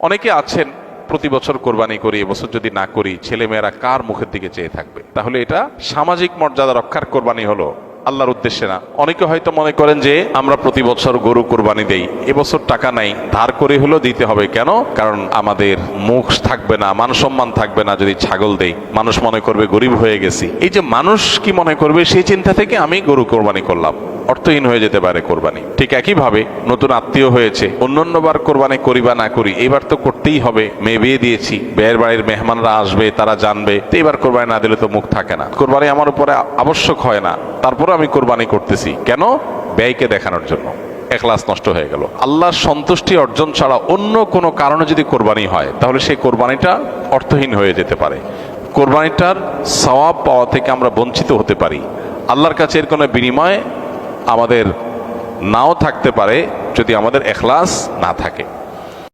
অনেকে আছেন, প্রতি বছর কোরবানি করি, এবছর যদি না করি, ছেলেমেয়েরা কার মুখের দিকে চেয়ে থাকবে? তাহলে এটা সামাজিক মর্যাদা রক্ষার কোরবানি হলো আল্লাহর উদ্দেশ্যে না। অনেকে হয়তো মনে করেন যে, আমরা প্রতি বছর গরু কোরবানি দেই, এবছর টাকা নাই, ধার করে হলেও দিতে হবে। কেন? কারণ আমাদের মুখ থাকবে না, মান সম্মান থাকবে না যদি ছাগল দেই। মানুষ মনে করবে, গরিব হয়ে গেছি। এই যে মানুষ কি মনে করবে, সেই চিন্তা থেকে আমি গরু কোরবানি করলাম। অর্থহীন হয়ে যেতে পারে কোরবানি। ঠিক একইভাবে নতুন আত্মীয় হয়েছে, অন্যান্যবার কোরবানি করি বা না করি, এবার তো করতেই হবে। মেয়ে বিয়ে দিয়েছি, বিয়ের বাড়ির মেহমানরা আসবে, তারা জানবে, তো এবার কোরবানি না দিলে তো মুখ থাকে না। কোরবানি আমার উপরে আবশ্যক হয় না তারপরে আমি কোরবানি করতেছি। কেন? ব্যয়কে দেখানোর জন্য। একলাস নষ্ট হয়ে গেল। আল্লাহর সন্তুষ্টি অর্জন ছাড়া অন্য কোনো কারণে যদি কোরবানি হয়, তাহলে সেই কোরবানিটা অর্থহীন হয়ে যেতে পারে। কোরবানিটার সওয়াব পাওয়া থেকে আমরা বঞ্চিত হতে পারি। আল্লাহর কাছে এর কোনো বিনিময় আমাদের নাও থাকতে পারে যদি আমাদের এখলাস না থাকে।